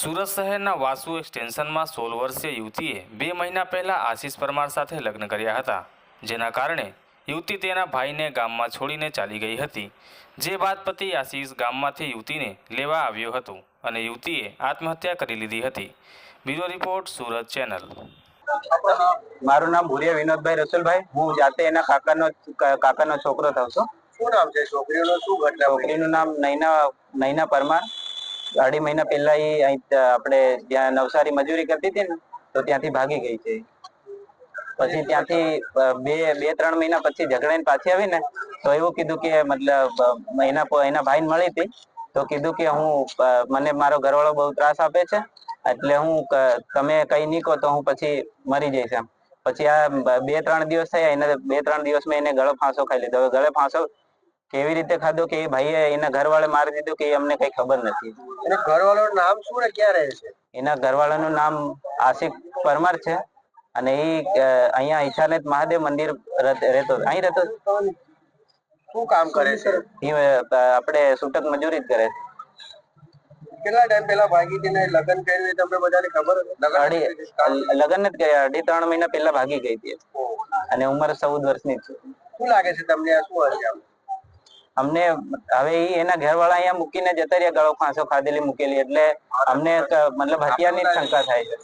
સુરત શહેરના વાસુ એક્સટેન્શનમાં સોળ વર્ષીય યુવતીએ બે મહિના પહેલાં આશીષ પરમાર સાથે લગ્ન કર્યા હતા જેના કારણે યુવતી તેના ભાઈને ગામમાં છોડીને ચાલી ગઈ હતી. જે બાદ પતિ આશીષ ગામમાંથી યુવતીને લેવા આવ્યો હતો અને યુવતીએ આત્મહત્યા કરી લીધી હતી. Bureau report Surat channel. મારું નામ ભુરિયા વિનોદભાઈ રસુલભાઈ. હું જાતે એના કાકાનો કાકાનો છોકરો થાવ છું. શું નામ છે? છોકરીઓનો શું ઘટના છોકરીનું નામ નૈના નૈના પરમાર. અઢી મહિના પહેલા એ આપણે જ્યાં નવસારી મજૂરી કરતી હતી ને, તો ત્યાંથી ભાગી ગઈ છે. પછી ત્યાંથી બે બે, ત્રણ મહિના પછી ઝઘડાઈને પાછી આવી ને, તો એવું કીધું કે મતલબ એના એના ભાઈને મળી હતી. તો કીધું કે હું મને મારો ઘરવાળો બહુ ત્રાસ આપે છે, એટલે હું તમે કઈ નહીં કહો તો હું પછી મરી જઈશ એમ. પછી આ બે, ત્રણ દિવસ થયા, એને બે, ત્રણ દિવસમાં એને ગળો ફાંસો ખાઈ લીધો. હવે ગળે ફાંસો કેવી રીતે ખાધો કે એ ભાઈએ એના ઘરવાળે મારી દીધું કે અમને કઈ ખબર નથી. એને ઘરવાળાનું નામ શું ને ક્યાં રહે છે? એના ઘરવાળાનું નામ આશિક પરમાર છે અને એ અહીંયા ઈશાનેત મહાદેવ મંદિર રહેતો અહીં રહેતો શું કામ કરે છે? એ આપણે છૂટક મજૂરી જ કરે છે. કેટલા ટાઈમ પહેલા ભાગી હતી ને લગ્ન કરી તમને બધાને ખબર? લગ્ન જ કર્યા. અઢી ત્રણ મહિના પહેલા ભાગી ગઈ હતી. અને ઉંમર ચૌદ વર્ષની છે. શું લાગે છે તમને? આ શું હશે? અમને હવે એના ઘરવાળા અહીંયા મૂકીને જતા રહ્યા, ગળો ફાંસો ખાધેલી મૂકેલી, એટલે અમને મતલબ હત્યાની શંકા થાય છે.